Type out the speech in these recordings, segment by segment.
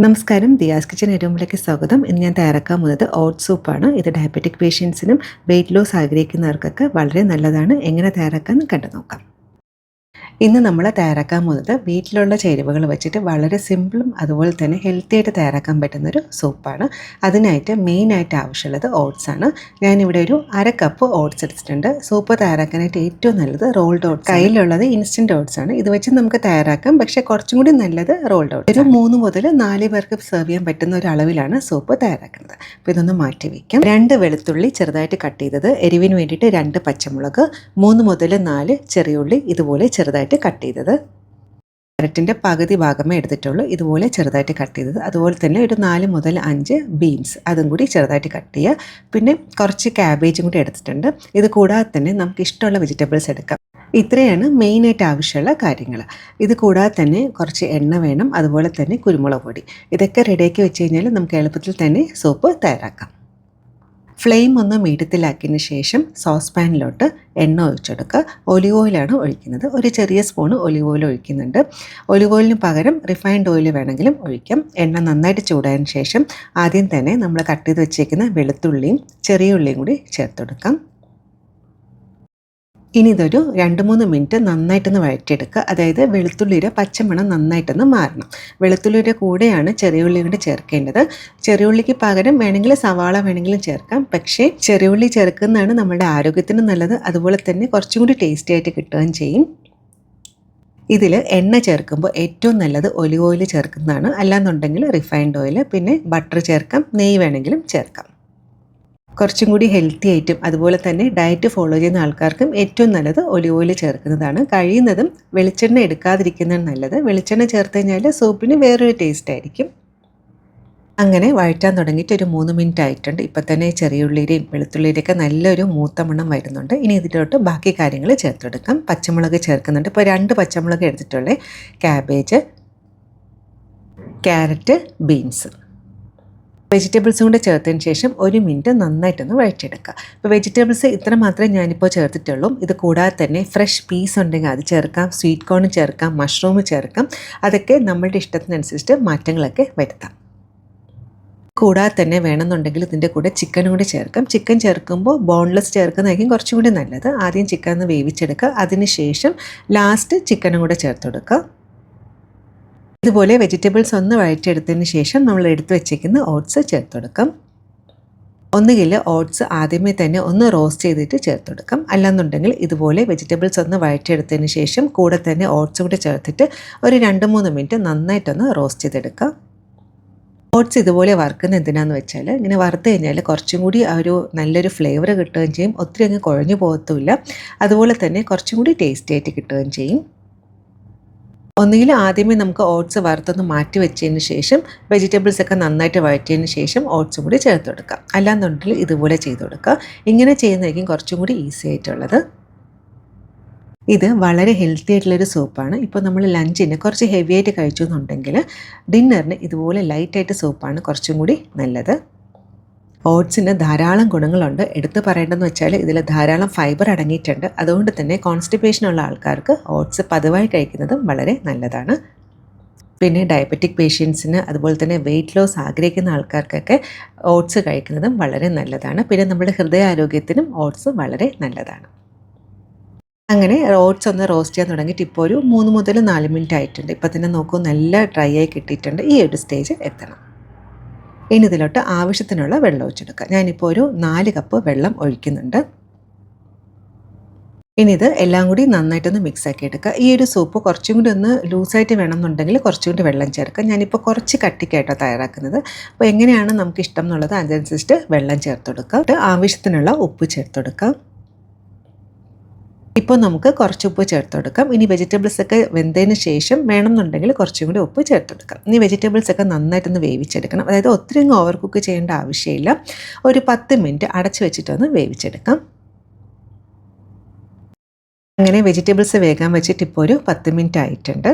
നമസ്കാരം. ദിയാസ് കിച്ചൻ ഏറ്റവുമ്പിലേക്ക് സ്വാഗതം. ഇന്ന് ഞാൻ തയ്യാറാക്കാൻ പോകുന്നത് ഓട്ട് സൂപ്പാണ്. ഇത് ഡയബറ്റിക് പേഷ്യൻസിനും വെയിറ്റ് ലോസ് ആഗ്രഹിക്കുന്നവർക്കൊക്കെ വളരെ നല്ലതാണ്. എങ്ങനെ തയ്യാറാക്കാമെന്ന് കണ്ടു നോക്കാം ഇന്ന് നമ്മൾ തയ്യാറാക്കാൻ പോകുന്നത് വീട്ടിലുള്ള ചേരുവകൾ വെച്ചിട്ട് വളരെ സിമ്പിളും അതുപോലെ തന്നെ ഹെൽത്തി ആയിട്ട് തയ്യാറാക്കാൻ പറ്റുന്നൊരു സൂപ്പാണ് അതിനായിട്ട് മെയിനായിട്ട് ആവശ്യമുള്ളത് ഓട്സ് ആണ്. ഞാനിവിടെ ഒരു അര കപ്പ് ഓട്സ് എടുത്തിട്ടുണ്ട്. സൂപ്പ് തയ്യാറാക്കാനായിട്ട് ഏറ്റവും നല്ലത് റോൾഡ് ഓട്സ് കയ്യിലുള്ളത് ഇൻസ്റ്റന്റ് ഓട്സ് ആണ്. ഇത് വെച്ച് നമുക്ക് തയ്യാറാക്കാം. പക്ഷേ കുറച്ചും കൂടി നല്ലത് റോൾഡ് ഓട്സ് ഒരു മൂന്ന് മുതൽ നാല് പേർക്ക് സെർവ് ചെയ്യാൻ പറ്റുന്ന ഒരു അളവിലാണ് സൂപ്പ് തയ്യാറാക്കുന്നത്. അപ്പോൾ ഇതൊന്ന് മാറ്റി വയ്ക്കാം രണ്ട് വെളുത്തുള്ളി ചെറുതായിട്ട് കട്ട് ചെയ്തത്. എരിവിന് വേണ്ടിയിട്ട് രണ്ട് പച്ചമുളക്. മൂന്ന് മുതൽ നാല് ചെറിയുള്ളി ഇതുപോലെ ചെറുതായിട്ട് കട്ട് ചെയ്തത്. ക്യാരറ്റിന്റെ പകുതി ഭാഗമേ എടുത്തിട്ടുള്ളൂ. ഇതുപോലെ ചെറുതായിട്ട് കട്ട് ചെയ്തത്. അതുപോലെ തന്നെ ഒരു നാല് മുതൽ അഞ്ച് ബീൻസ് അതും കൂടി ചെറുതായിട്ട് കട്ട് ചെയ്യുക. പിന്നെ കുറച്ച് ക്യാബേജും കൂടി എടുത്തിട്ടുണ്ട്. ഇത് കൂടാതെ തന്നെ നമുക്ക് ഇഷ്ടമുള്ള വെജിറ്റബിൾസ് എടുക്കാം. ഇത്രയാണ് മെയിനായിട്ട് ആവശ്യമുള്ള കാര്യങ്ങൾ. ഇത് കൂടാതെ തന്നെ കുറച്ച് എണ്ണ വേണം. അതുപോലെ തന്നെ കുരുമുളക് പൊടി. ഇതൊക്കെ റെഡിയാക്കി വെച്ച് കഴിഞ്ഞാൽ നമുക്ക് എളുപ്പത്തിൽ തന്നെ സൂപ്പ് തയ്യാറാക്കാം. ഫ്ലെയിം ഒന്ന് മീഡിയത്തിലാക്കിയതിന് ശേഷം സോസ് പാനിലോട്ട് എണ്ണ ഒഴിച്ചെടുക്കുക. ഒലിവ് ഓയിലാണ് ഒഴിക്കുന്നത്. ഒരു ചെറിയ സ്പൂൺ ഒലിവ് ഓയിൽ ഒഴിക്കുന്നുണ്ട്. ഒലിവ് ഓയിലിന് പകരം റിഫൈൻഡ് ഓയിൽ വേണമെങ്കിലും ഒഴിക്കാം. എണ്ണ നന്നായിട്ട് ചൂടായതിനു ശേഷം ആദ്യം തന്നെ നമ്മൾ കട്ട് ചെയ്ത് വെച്ചേക്കുന്ന വെളുത്തുള്ളിയും ചെറിയ ഉള്ളിയും കൂടി ചേർത്തെടുക്കാം. ഇനി ഇതൊരു രണ്ട് മൂന്ന് മിനിറ്റ് നന്നായിട്ടൊന്ന് വഴറ്റിയെടുക്കുക. അതായത് വെളുത്തുള്ളിയുടെ പച്ചമണം നന്നായിട്ടൊന്ന് മാറണം. വെളുത്തുള്ളിയുടെ കൂടെയാണ് ചെറിയ ഉള്ളി കൂടി ചേർക്കേണ്ടത്. ചെറിയ ഉള്ളിക്ക് പകരം വേണമെങ്കിൽ സവാള വേണമെങ്കിലും ചേർക്കാം. പക്ഷേ ചെറിയ ഉള്ളി ചേർക്കുന്നതാണ് നമ്മുടെ ആരോഗ്യത്തിന് നല്ലത്. അതുപോലെ തന്നെ കുറച്ചും കൂടി ടേസ്റ്റി ആയിട്ട് കിട്ടുകയും ചെയ്യും. ഇതിൽ എണ്ണ ചേർക്കുമ്പോൾ ഏറ്റവും നല്ലത് ഒലിവ് ഓയിൽ ചേർക്കുന്നതാണ്. അല്ലാന്നുണ്ടെങ്കിൽ റിഫൈൻഡ് ഓയിൽ പിന്നെ ബട്ടർ ചേർക്കാം. നെയ്യ് വേണമെങ്കിലും ചേർക്കാം. കുറച്ചും കൂടി ഹെൽത്തി ആയിട്ടും അതുപോലെ തന്നെ ഡയറ്റ് ഫോളോ ചെയ്യുന്ന ആൾക്കാർക്കും ഏറ്റവും നല്ലത് ഒലിവ് ഓയിൽ ചേർക്കുന്നതാണ്. കഴിയുന്നതും വെളിച്ചെണ്ണ എടുക്കാതിരിക്കുന്നതാണ് നല്ലത്. വെളിച്ചെണ്ണ ചേർത്ത് കഴിഞ്ഞാൽ സൂപ്പിന് വേറൊരു ടേസ്റ്റ് ആയിരിക്കും. അങ്ങനെ വഴറ്റാൻ തുടങ്ങിയിട്ട് ഒരു മൂന്ന് മിനിറ്റ് ആയിട്ടുണ്ട്. ഇപ്പം തന്നെ ചെറിയ ഉള്ളിയുടെയും വെളുത്തുള്ളിയുടെയൊക്കെ നല്ലൊരു മൂത്ത മണം വരുന്നുണ്ട്. ഇനി ഇതിലോട്ട് ബാക്കി കാര്യങ്ങൾ ചേർത്തെടുക്കാം. പച്ചമുളക് ചേർക്കുന്നുണ്ട്. ഇപ്പോൾ രണ്ട് പച്ചമുളക് എടുത്തിട്ടുള്ളത് ക്യാബേജ് ക്യാരറ്റ് ബീൻസ് വെജിറ്റബിൾസും കൂടെ ചേർത്തതിന് ശേഷം ഒരു മിനിറ്റ് നന്നായിട്ടൊന്ന് വഴറ്റിയെടുക്കുക. ഇപ്പോൾ വെജിറ്റബിൾസ് ഇത്ര മാത്രമേ ഞാനിപ്പോൾ ചേർത്തിട്ടുള്ളൂ. ഇത് കൂടാതെ തന്നെ ഫ്രഷ് പീസ് ഉണ്ടെങ്കിൽ അത് ചേർക്കാം സ്വീറ്റ് കോൺ ചേർക്കാം മഷ്റൂം ചേർക്കാം. അതൊക്കെ നമ്മളുടെ ഇഷ്ടത്തിനനുസരിച്ച് മാറ്റങ്ങളൊക്കെ വരുത്താം. കൂടാതെ തന്നെ വേണമെന്നുണ്ടെങ്കിൽ ഇതിന്റെ കൂടെ ചിക്കനും കൂടി ചേർക്കാം. ചിക്കൻ ചേർക്കുമ്പോൾ ബോൺലെസ് ചേർക്കുന്നതായിരിക്കും കുറച്ചും കൂടി നല്ലത്. ആദ്യം ചിക്കൻ ഒന്ന് വേവിച്ചെടുക്കുക. അതിന് ശേഷം ലാസ്റ്റ് ചിക്കനും കൂടെ ചേർത്ത് കൊടുക്കുക. ഇതുപോലെ വെജിറ്റബിൾസ് ഒന്ന് വഴറ്റിയെടുത്തതിന് ശേഷം നമ്മൾ എടുത്തു വെച്ചേക്കുന്ന ഓട്സ് ചേർത്ത് കൊടുക്കാം ഒന്നുകിൽ ഓട്സ് ആദ്യമേ തന്നെ ഒന്ന് റോസ്റ്റ് ചെയ്തിട്ട് ചേർത്ത് കൊടുക്കാം അല്ലാന്നുണ്ടെങ്കിൽ ഇതുപോലെ വെജിറ്റബിൾസ് ഒന്ന് വഴറ്റിയെടുത്തതിന് ശേഷം കൂടെ തന്നെ ഓട്സ് കൂടെ ചേർത്തിട്ട് ഒരു രണ്ട് മൂന്ന് മിനിറ്റ് നന്നായിട്ടൊന്ന് റോസ്റ്റ് ചെയ്തെടുക്കാം. ഓട്സ് ഇതുപോലെ വറുക്കുന്ന എന്തിനാന്ന് വെച്ചാൽ ഇങ്ങനെ വറുത്ത് കഴിഞ്ഞാൽ കുറച്ചും കൂടി ഒരു നല്ലൊരു ഫ്ലേവർ കിട്ടുകയും ചെയ്യും. ഒത്തിരി അങ്ങ് കുഴഞ്ഞു പോകത്തുമില്ല. അതുപോലെ തന്നെ കുറച്ചും കൂടി ടേസ്റ്റി ആയിട്ട് കിട്ടുകയും ചെയ്യും. ഒന്നുകിൽ ആദ്യമേ നമുക്ക് ഓട്സ് വറുത്തൊന്ന് മാറ്റി വെച്ചതിന് ശേഷം വെജിറ്റബിൾസ് ഒക്കെ നന്നായിട്ട് വഴറ്റിയതിന് ശേഷം ഓട്സ് കൂടി ചേർത്ത് കൊടുക്കാം. അല്ലാന്നുണ്ടെങ്കിൽ ഇതുപോലെ ചെയ്ത് കൊടുക്കുക. ഇങ്ങനെ ചെയ്യുന്നതായിരിക്കും കുറച്ചും കൂടി ഈസി ആയിട്ടുള്ളത്. ഇത് വളരെ ഹെൽത്തി ആയിട്ടുള്ളൊരു സൂപ്പാണ് ഇപ്പോൾ നമ്മൾ ലഞ്ചിന് കുറച്ച് ഹെവി ആയിട്ട് കഴിച്ചു എന്നുണ്ടെങ്കിൽ ഡിന്നറിന് ഇതുപോലെ ലൈറ്റായിട്ട് സൂപ്പാണ് കുറച്ചും കൂടി നല്ലത്. ഓട്സിന് ധാരാളം ഗുണങ്ങളുണ്ട്. എടുത്തു പറയേണ്ടതെന്ന് വെച്ചാൽ ഇതിൽ ധാരാളം ഫൈബർ അടങ്ങിയിട്ടുണ്ട്. അതുകൊണ്ട് തന്നെ കോൺസ്റ്റിപ്പേഷനുള്ള ആൾക്കാർക്ക് ഓട്സ് പതിവായി കഴിക്കുന്നതും വളരെ നല്ലതാണ്. പിന്നെ ഡയബറ്റിക് പേഷ്യൻസിന് അതുപോലെ തന്നെ വെയിറ്റ് ലോസ് ആഗ്രഹിക്കുന്ന ആൾക്കാർക്കൊക്കെ ഓട്സ് കഴിക്കുന്നതും വളരെ നല്ലതാണ്. പിന്നെ നമ്മുടെ ഹൃദയാരോഗ്യത്തിനും ഓട്സ് വളരെ നല്ലതാണ്. അങ്ങനെ ഓട്സ് ഒന്ന് റോസ്റ്റ് ചെയ്യാൻ തുടങ്ങിയിട്ട് ഇപ്പോൾ ഒരു മൂന്ന് മുതൽ നാല് മിനിറ്റ് ആയിട്ടുണ്ട്. ഇപ്പോൾ തന്നെ നോക്കൂ നല്ല ഡ്രൈ ആയി കിട്ടിയിട്ടുണ്ട്. ഈ ഒരു സ്റ്റേജ് എത്തണം. ഇനി ഇതിലോട്ട് ആവശ്യത്തിനുള്ള വെള്ളം ഒഴിച്ചെടുക്കുക. ഞാനിപ്പോൾ ഒരു നാല് കപ്പ് വെള്ളം ഒഴിക്കുന്നുണ്ട്. ഇനി ഇത് എല്ലാം കൂടി നന്നായിട്ടൊന്ന് മിക്സ് ആക്കി എടുക്കുക. ഈ ഒരു സൂപ്പ് കുറച്ചും കൂടി ഒന്ന് ലൂസായിട്ട് വേണമെന്നുണ്ടെങ്കിൽ കുറച്ചും കൂടി വെള്ളം ചേർക്കുക. ഞാനിപ്പോൾ കുറച്ച് കട്ടിക്കായിട്ടോ തയ്യാറാക്കുന്നത്. അപ്പോൾ എങ്ങനെയാണ് നമുക്ക് ഇഷ്ടം എന്നുള്ളത് അതനുസരിച്ചിട്ട് വെള്ളം ചേർത്ത് കൊടുക്കുക ആവശ്യത്തിനുള്ള ഉപ്പ് ചേർത്ത് കൊടുക്കുക ഇപ്പോൾ നമുക്ക് കുറച്ച് ഉപ്പ് ചേർത്ത് കൊടുക്കാം. ഇനി വെജിറ്റബിൾസ് ഒക്കെ വെന്തതിന് ശേഷം വേണമെന്നുണ്ടെങ്കിൽ കുറച്ചും കൂടി ഉപ്പ് ചേർത്ത് കൊടുക്കാം. ഇനി വെജിറ്റബിൾസ് ഒക്കെ നന്നായിട്ടൊന്ന് വേവിച്ചെടുക്കണം. അതായത് ഒത്തിരി ഓവർ കുക്ക് ചെയ്യേണ്ട ആവശ്യമില്ല. ഒരു പത്ത് മിനിറ്റ് അടച്ചു വെച്ചിട്ടൊന്ന് വേവിച്ചെടുക്കാം. അങ്ങനെ വെജിറ്റബിൾസ് വേഗം വെച്ചിട്ട് ഇപ്പോൾ ഒരു പത്ത് മിനിറ്റ് ആയിട്ടുണ്ട്.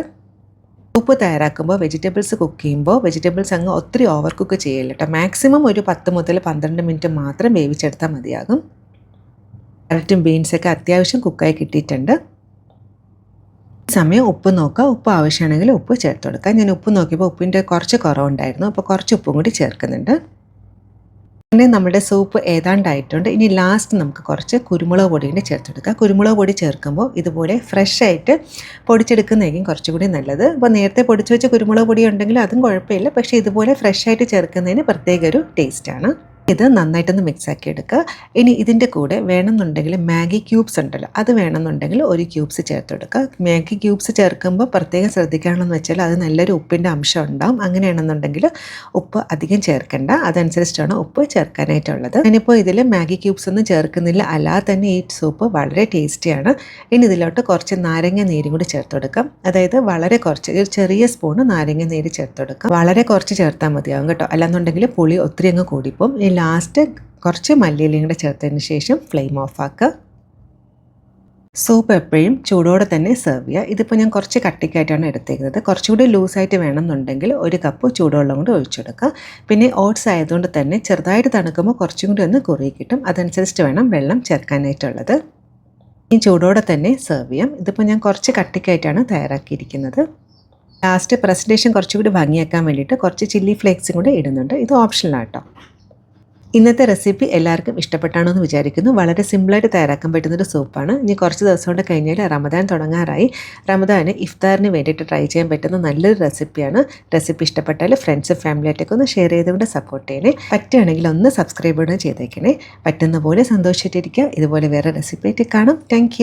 ഉപ്പ് തയ്യാറാക്കുമ്പോൾ വെജിറ്റബിൾസ് കുക്ക് ചെയ്യുമ്പോൾ വെജിറ്റബിൾസ് അങ്ങ് ഒത്തിരി ഓവർ കുക്ക് ചെയ്യില്ല കേട്ടോ മാക്സിമം ഒരു പത്ത് മുതൽ പന്ത്രണ്ട് മിനിറ്റ് മാത്രം വേവിച്ചെടുത്താൽ മതിയാകും. ക്യാരറ്റും ബീൻസൊക്കെ അത്യാവശ്യം കുക്കായി കിട്ടിയിട്ടുണ്ട്. സമയം ഉപ്പ് നോക്കുക. ഉപ്പ് ആവശ്യമാണെങ്കിൽ ഉപ്പ് ചേർത്ത് കൊടുക്കുക. ഞാൻ ഉപ്പ് നോക്കിയപ്പോൾ ഉപ്പിന്റെ കുറച്ച് കുറവുണ്ടായിരുന്നു. അപ്പോൾ കുറച്ച് ഉപ്പും കൂടി ചേർക്കുന്നുണ്ട്. പിന്നെ നമ്മുടെ സൂപ്പ് ഏതാണ്ടായിട്ടുണ്ട്. ഇനി ലാസ്റ്റ് നമുക്ക് കുറച്ച് കുരുമുളക് പൊടി കൂടി ചേർത്ത് കൊടുക്കുക കുരുമുളക് പൊടി ചേർക്കുമ്പോൾ ഇതുപോലെ ഫ്രഷ് ആയിട്ട് പൊടിച്ചെടുക്കുന്നതായിരിക്കും കുറച്ചുകൂടി നല്ലത്. അപ്പോൾ നേരത്തെ പൊടിച്ച് വെച്ച കുരുമുളക് പൊടി ഉണ്ടെങ്കിൽ അതും കുഴപ്പമില്ല. പക്ഷേ ഇതുപോലെ ഫ്രഷ് ആയിട്ട് ചേർക്കുന്നതിന് പ്രത്യേക ഒരു ടേസ്റ്റാണ് ഇത് നന്നായിട്ടൊന്ന് മിക്സാക്കി എടുക്കുക ഇനി ഇതിന്റെ കൂടെ വേണമെന്നുണ്ടെങ്കിൽ മാഗി ക്യൂബ്സ് ഉണ്ടല്ലോ അത് വേണമെന്നുണ്ടെങ്കിൽ ഒരു ക്യൂബ്സ് ചേർത്തെടുക്കുക മാഗി ക്യൂബ്സ് ചേർക്കുമ്പോൾ പ്രത്യേകം ശ്രദ്ധിക്കുകയാണെന്ന് വെച്ചാൽ അത് നല്ലൊരു ഉപ്പിന്റെ അംശം ഉണ്ടാവും. അങ്ങനെയാണെന്നുണ്ടെങ്കിൽ ഉപ്പ് അധികം ചേർക്കേണ്ട. അതനുസരിച്ചാണ് ഉപ്പ് ചേർക്കാനായിട്ടുള്ളത്. ഞാനിപ്പോൾ ഇതിൽ മാഗി ക്യൂബ്സ് ഒന്നും ചേർക്കുന്നില്ല. അല്ലാതെ തന്നെ ഈ സൂപ്പ് വളരെ ടേസ്റ്റിയാണ് ഇനി ഇതിലോട്ട് കുറച്ച് നാരങ്ങ നീരും കൂടി ചേർത്തെടുക്കാം. അതായത് വളരെ കുറച്ച് ഒരു ചെറിയ സ്പൂണ് നാരങ്ങ നീര് ചേർത്തെടുക്കാം. വളരെ കുറച്ച് ചേർത്താൽ മതിയാവും കേട്ടോ. അല്ലാന്നുണ്ടെങ്കിൽ പുളി ഒത്തിരി അങ്ങ് കൂടിപ്പോവും. ലാസ്റ്റ് കുറച്ച് മല്ലിയിലയും കൂടെ ചേർത്തതിന് ശേഷം ഫ്ലെയിം ഓഫ് ആക്കുക സൂപ്പ് എപ്പോഴും ചൂടോടെ തന്നെ സെർവ് ചെയ്യുക. ഇതിപ്പോൾ ഞാൻ കുറച്ച് കട്ടിക്കായിട്ടാണ് എടുത്തേക്കുന്നത്. കുറച്ചുകൂടി ലൂസായിട്ട് വേണമെന്നുണ്ടെങ്കിൽ ഒരു കപ്പ് ചൂടുവെള്ളം കൊണ്ട് ഒഴിച്ചെടുക്കുക. പിന്നെ ഓട്സ് ആയതുകൊണ്ട് തന്നെ ചെറുതായിട്ട് തണുക്കുമ്പോൾ കുറച്ചും കൂടി ഒന്ന് കുറുകി കിട്ടും. അതനുസരിച്ച് വേണം വെള്ളം ചേർക്കാനായിട്ടുള്ളത്. ഈ ചൂടോടെ തന്നെ സെർവ് ചെയ്യാം. ഇതിപ്പോൾ ഞാൻ കുറച്ച് കട്ടിക്കായിട്ടാണ് തയ്യാറാക്കിയിരിക്കുന്നത്. ലാസ്റ്റ് പ്രസന്റേഷൻ കുറച്ചുകൂടി ഭംഗിയാക്കാൻ വേണ്ടിയിട്ട് കുറച്ച് ചില്ലി ഫ്ലേക്സും കൂടി ഇടുന്നുണ്ട്. ഇത് ഓപ്ഷനിലാണ് കേട്ടോ ഇന്നത്തെ റെസിപ്പി എല്ലാവർക്കും ഇഷ്ടപ്പെട്ടാണോ എന്ന് വിചാരിക്കുന്നു. വളരെ സിമ്പിളായിട്ട് തയ്യാറാക്കാൻ പറ്റുന്നൊരു സൂപ്പാണ്. ഇനി കുറച്ച് ദിവസം കൊണ്ട് കഴിഞ്ഞാൽ റമദാൻ തുടങ്ങാറായി. റമദാന് ഇഫ്താറിന് വേണ്ടിയിട്ട് ട്രൈ ചെയ്യാൻ പറ്റുന്ന നല്ലൊരു റെസിപ്പിയാണ്. റെസിപ്പി ഇഷ്ടപ്പെട്ടാൽ ഫ്രണ്ട്സ് ഫാമിലിയായിട്ടൊക്കെ ഒന്ന് ഷെയർ ചെയ്തുകൊണ്ട് സപ്പോർട്ട് ചെയ്യണേ. പറ്റുകയാണെങ്കിൽ ഒന്ന് സബ്സ്ക്രൈബ് കൂടെ ചെയ്തേക്കണേ. പറ്റുന്ന പോലെ സന്തോഷിച്ചിട്ടിരിക്കുക ഇതുപോലെ വേറെ റെസിപ്പി ആയിട്ട് കാണാം. താങ്ക്